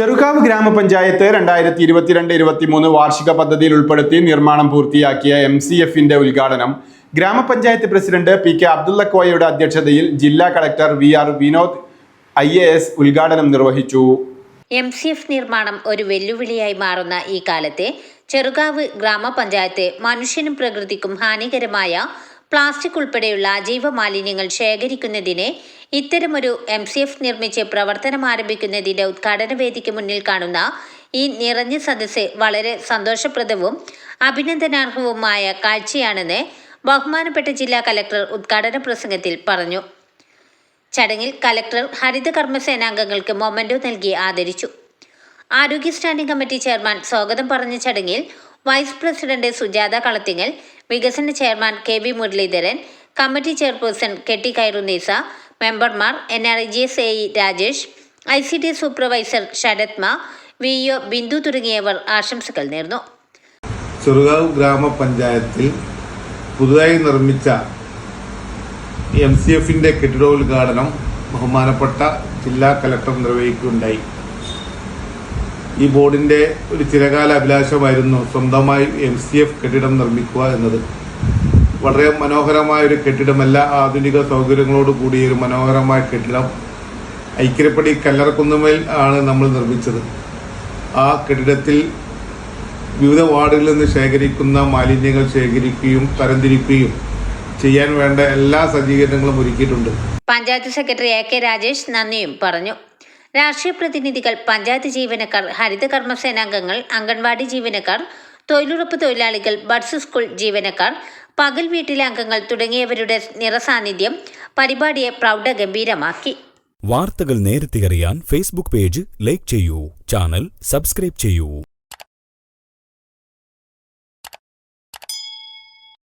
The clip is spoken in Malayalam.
ചെറുകാവ് ഗ്രാമപഞ്ചായത്ത് രണ്ടായിരത്തി ഇരുപത്തിരണ്ട് ഇരുപത്തിമൂന്ന് വാർഷിക പദ്ധതിയിൽ ഉൾപ്പെടുത്തി നിർമ്മാണം പൂർത്തിയാക്കിയ എം സി എഫിന്റെ ഉദ്ഘാടനം ഗ്രാമപഞ്ചായത്ത് പ്രസിഡന്റ് പി കെ അബ്ദുള്ള കോയയുടെ അധ്യക്ഷതയിൽ ജില്ലാ collector V R Vinod I A S ഉദ്ഘാടനം നിർവഹിച്ചു. എം സി എഫ് നിർമ്മാണം ഒരു വെല്ലുവിളിയായി മാറുന്ന ഈ കാലത്തെ ചെറുകാവ് ഗ്രാമപഞ്ചായത്ത് മനുഷ്യനും പ്രകൃതിക്കും ഹാനികരമായ പ്ലാസ്റ്റിക് ഉൾപ്പെടെയുള്ള അജൈവ മാലിന്യങ്ങൾ ശേഖരിക്കുന്നതിന് ഇത്തരമൊരു എം സി എഫ് നിർമ്മിച്ച് പ്രവർത്തനം ആരംഭിക്കുന്നതിന്റെ ഉദ്ഘാടന വേദിക്ക് മുന്നിൽ കാണുന്ന ഈ നിറഞ്ഞ സദസ്സ് വളരെ സന്തോഷപ്രദവും അഭിനന്ദനാർഹവുമായ കാഴ്ചയാണെന്ന് ബഹുമാനപ്പെട്ട ജില്ലാ കലക്ടർ ഉദ്ഘാടന പ്രസംഗത്തിൽ പറഞ്ഞു. ചടങ്ങിൽ കലക്ടർ ഹരിത കർമ്മസേനാംഗങ്ങൾക്ക് മൊമെന്റോ നൽകി ആദരിച്ചു. ആരോഗ്യ സ്റ്റാൻഡിംഗ് കമ്മിറ്റി ചെയർമാൻ സ്വാഗതം പറഞ്ഞ ചടങ്ങിൽ വൈസ് പ്രസിഡന്റ് സുജാത കളത്തിങ്ങൽ വികസന chairman K V Muraleedharan committee chairperson കെട്ടി കൈറുന്നീസ മെമ്പർമാർ N R G S A Rajesh I C T supervisor ശരത്മ V O Bindu തുടങ്ങിയവർ ആശംസകൾ നേർന്നു. ചെറുകാവ് ഗ്രാമപഞ്ചായത്തിൽ പുതുതായി നിർമ്മിച്ച എം സി എഫിന്റെ കെട്ടിടോദ്ഘാടനം ബഹുമാനപ്പെട്ട ജില്ലാ കലക്ടർ നിർവഹിക്കുകയുണ്ടായി. ഈ ബോർഡിന്റെ ഒരു ചിരകാല അഭിലാഷമായിരുന്നു സ്വന്തമായി എം സി എഫ് കെട്ടിടം നിർമ്മിക്കുക എന്നത്. വളരെ മനോഹരമായ ഒരു കെട്ടിടം എല്ലാ ആധുനിക സൗകര്യങ്ങളോട് കൂടിയ ഒരു മനോഹരമായ കെട്ടിടം. ഐക്യരപ്പടി കല്ലറക്കുന്നുമേൽ ആണ് നമ്മൾ നിർമ്മിച്ചത്. ആ കെട്ടിടത്തിൽ വിവിധ വാർഡുകളിൽ നിന്ന് ശേഖരിക്കുന്ന മാലിന്യങ്ങൾ ശേഖരിക്കുകയും തരംതിരിക്കുകയും ചെയ്യാൻ വേണ്ട എല്ലാ സജ്ജീകരണങ്ങളും ഒരുക്കിയിട്ടുണ്ട്. Panchayat secretary A K Rajesh നന്ദിയും പറഞ്ഞു. രാഷ്ട്രീയ പ്രതിനിധികൾ പഞ്ചായത്ത് ജീവനക്കാർ ഹരിത കർമ്മസേനാംഗങ്ങൾ അംഗൻവാടി ജീവനക്കാർ തൊഴിലുറപ്പ് തൊഴിലാളികൾ ബഡ്സ് സ്കൂൾ ജീവനക്കാർ പകൽ വീട്ടിലെ അംഗങ്ങൾ തുടങ്ങിയവരുടെ നിറസാന്നിധ്യം പരിപാടിയെ പ്രൗഢഗംഭീരമാക്കി. വാർത്തകൾ നേരത്തെ അറിയാൻ ഫേസ്ബുക്ക് പേജ് ലൈക്ക് ചെയ്യൂ ചാനൽ സബ്സ്ക്രൈബ് ചെയ്യൂ.